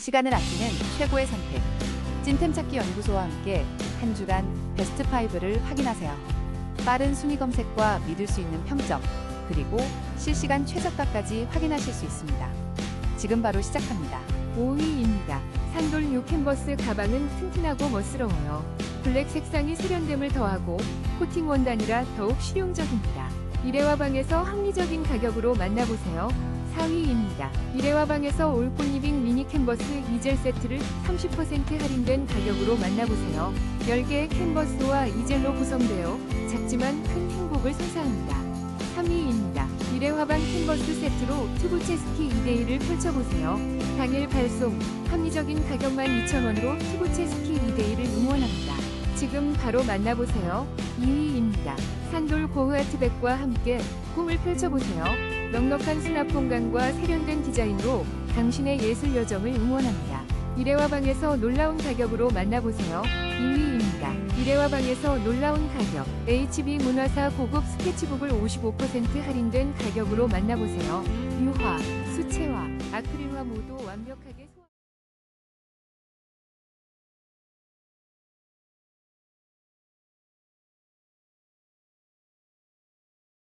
시간을 아끼는 최고의 선택. 찐템 찾기 연구소와 함께 한 주간 베스트 5를 확인하세요. 빠른 순위 검색과 믿을 수 있는 평점, 그리고 실시간 최저가까지 확인하실 수 있습니다. 지금 바로 시작합니다. 5위입니다. 산돌 6 캔버스 가방은 튼튼하고 멋스러워요. 블랙 색상이 세련됨을 더하고 코팅 원단이라 더욱 실용적입니다. 미래화방에서 합리적인 가격으로 만나보세요. 4위입니다. 미래화방에서 올꽃리빙 미니 캔버스 이젤 세트를 30% 할인된 가격으로 만나보세요. 10개의 캔버스와 이젤로 구성되어 작지만 큰 행복을 선사합니다. 3위입니다. 미래화방 캔버스 세트로 튜브 체스키 2대1을 펼쳐보세요. 당일 발송, 합리적인 가격만 2,000원으로 튜브 체스키 2대1을 응원합니다. 지금 바로 만나보세요. 2위입니다. 산돌 고흐 아트백과 함께 꿈을 펼쳐보세요. 넉넉한 수납 공간과 세련된 디자인으로 당신의 예술 여정을 응원합니다. 미래화방에서 놀라운 가격으로 만나보세요. 2위입니다. 미래화방에서 놀라운 가격. HB 문화사 고급 스케치북을 55% 할인된 가격으로 만나보세요. 유화, 수채화, 아크릴화 모두 완벽하게 소...